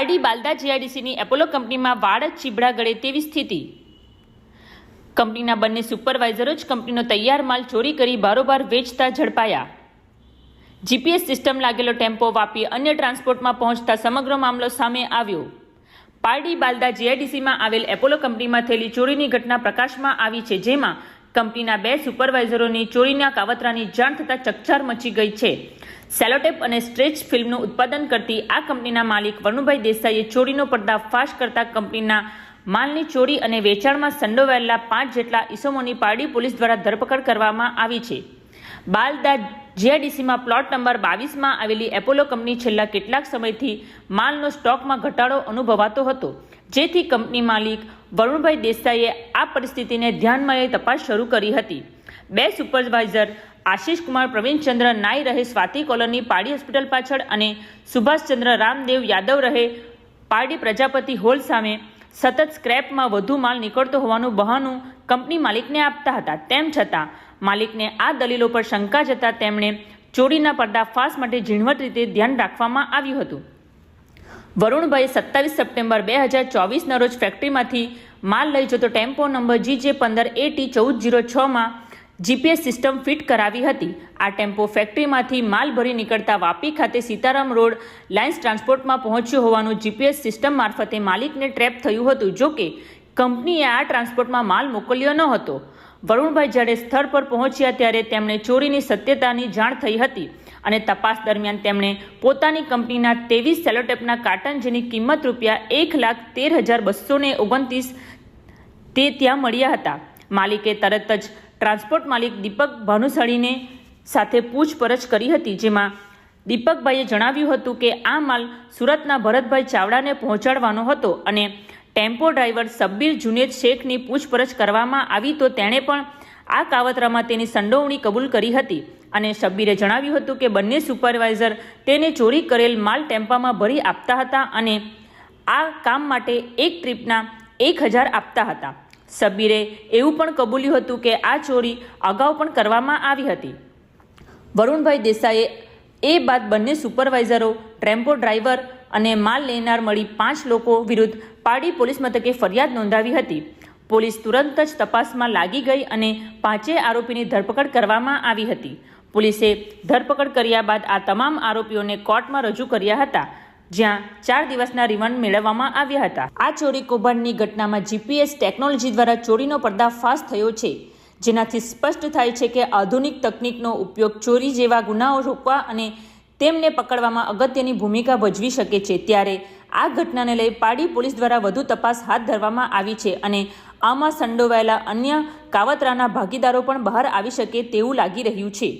RD Balda જીઆઈડીસીની Apollo કંપનીમાં વાડ જ ચીબડા ગળે તેવી સ્થિતિ. કંપનીના બંને સુપરવાઇઝરો જ કંપનીનો તૈયાર માલ ચોરી કરી બારોબાર વેચતા ઝડપાયા. જીપીએસ સિસ્ટમ લાગેલો ટેમ્પો વાપી અન્ય ટ્રાન્સપોર્ટમાં પહોંચતા સમગ્ર મામલો સામે આવ્યો. પારડી બાલદા જીઆઈડીસીમાં આવેલ એપોલો કંપનીમાં થયેલી ચોરીની ઘટના પ્રકાશમાં આવી છે, જેમાં કંપનીના બે સુપરવાઇઝરોની ચોરીના કાવતરાની જાણ થતાં ચકચાર મચી ગઈ છે. સેલોટેપ અને સ્ટ્રેચ ફિલ્મનું ઉત્પાદન કરતી આ કંપનીના માલિક વરુણભાઈ દેસાઈએ ચોરીનો પર્દાફાશ કરતા કંપનીના માલની ચોરી અને વેચાણમાં સંડોવાયેલા પાંચ જેટલા ઇસમોની પારડી પોલીસ દ્વારા ધરપકડ કરવામાં આવી છે. બાલદા જીઆઈડીસીમાં પ્લોટ નંબર બાવીસમાં આવેલી એપોલો કંપની છેલ્લા કેટલાક સમયથી માલનો સ્ટોકમાં ઘટાડો અનુભવાતો હતો, જેથી કંપની માલિક વરુણભાઈ દેસાઈએ આ પરિસ્થિતિને ધ્યાનમાં લઈ તપાસ શરૂ કરી હતી. બે સુપરવાઇઝર આશીષ કુમાર પ્રવીણચંદ્ર નાઈ રહે સ્વાતિ કોલોની પાડી હોસ્પિટલ પાછળ અને સુભાષચંદ્ર રામદેવ યાદવ રહે પારડી પ્રજાપતિ હોલ સામે સતત સ્ક્રેપમાં વધુ માલ નીકળતો હોવાનું બહાનું કંપની માલિકને આપતા હતા. તેમ છતાં, માલિકને આ દલીલો પર શંકા જતા તેમણે ચોરીના પર્દાફાશ માટે ઝીણવટ રીતે ધ્યાન રાખવામાં આવ્યું હતું. વરુણભાઈ સત્તાવીસ સપ્ટેમ્બર બે હજાર ચોવીસના રોજ ફેક્ટરીમાંથી માલ લઈ જતો ટેમ્પો નંબર જી જે પંદર એટી ચૌદ જીરો છમાં જીપીએસ સિસ્ટમ ફિટ કરાવી હતી. આ ટેમ્પો ફેક્ટરીમાંથી માલ ભરી નીકળતા વાપી ખાતે સીતારામ રોડ લાઇન્સ ટ્રાન્સપોર્ટમાં પહોંચ્યું હોવાનું જીપીએસ સિસ્ટમ મારફતે માલિકને ટ્રેપ થયું હતું, જો કે કંપનીએ આ ટ્રાન્સપોર્ટમાં માલ મોકલ્યો ન હતો. વરુણભાઈ જ્યારે સ્થળ પર પહોંચ્યા ત્યારે તેમણે ચોરીની સત્યતાની જાણ થઈ હતી અને તપાસ દરમિયાન તેમણે પોતાની કંપનીના ત્રેવીસ સેલોટેપના કાર્ટન જેની કિંમત રૂપિયા એક લાખ તેર હજાર બસો ને ઓગણત્રીસ તે ત્યાં મળ્યા હતા. માલિકે તરત જ ટ્રાન્સપોર્ટ માલિક દીપક ભાનુશાળીને સાથે પૂછપરછ કરી હતી, જેમાં દીપકભાઈએ જણાવ્યું હતું કે આ માલ સુરતના ભરતભાઈ ચાવડાને પહોંચાડવાનો હતો અને ટેમ્પો ડ્રાઈવર સબ્બીર જુનેદ શેખની પૂછપરછ કરવામાં આવી તો તેણે પણ આ કાવતરામાં તેની સંડોવણી કબૂલ કરી હતી. અને શબ્બીરે જણાવ્યું હતું કે બંને સુપરવાઇઝર તેને ચોરી કરેલ માલ ટેમ્પામાં ભરી આપતા હતા અને આ કામ માટે એક ટ્રીપના એક હજાર આપતા હતા. સબ્બીરે એવું પણ કબૂલ્યું હતું કે આ ચોરી અગાઉ પણ કરવામાં આવી હતી. વરુણભાઈ દેસાઈએ એ બાદ બંને સુપરવાઇઝરો ટ્રેમ્પો ડ્રાઈવર અને માલ લેનાર મળી પાંચ લોકો વિરુદ્ધ પારડી પોલીસ મથકે ફરિયાદ નોંધાવી હતી. પોલીસ તુરંત જ તપાસમાં લાગી ગઈ અને પાંચેય આરોપીની ધરપકડ કરવામાં આવી હતી. પોલીસે ધરપકડ કર્યા બાદ આ તમામ આરોપીઓને કોર્ટમાં રજૂ કર્યા હતા, જ્યાં ચાર દિવસના રિમાન્ડ મેળવવામાં આવ્યા હતા. આ ચોરી કૌભાંડની ઘટનામાં જીપીએસ ટેકનોલોજી દ્વારા ચોરીનો પર્દાફાશ થયો છે. જેનાથી સ્પષ્ટ થાય છે કે આધુનિક તકનિકનો ઉપયોગ ચોરી જેવા ગુનાઓ રોકવા અને તેમને પકડવામાં અગત્યની ભૂમિકા ભજવી શકે છે. ત્યારે આ ઘટનાને લઈ પાડી પોલીસ દ્વારા વધુ તપાસ હાથ ધરવામાં આવી છે અને આમાં સંડોવાયેલા અન્ય કાવતરાના ભાગીદારો પણ બહાર આવી શકે તેવું લાગી રહ્યું છે.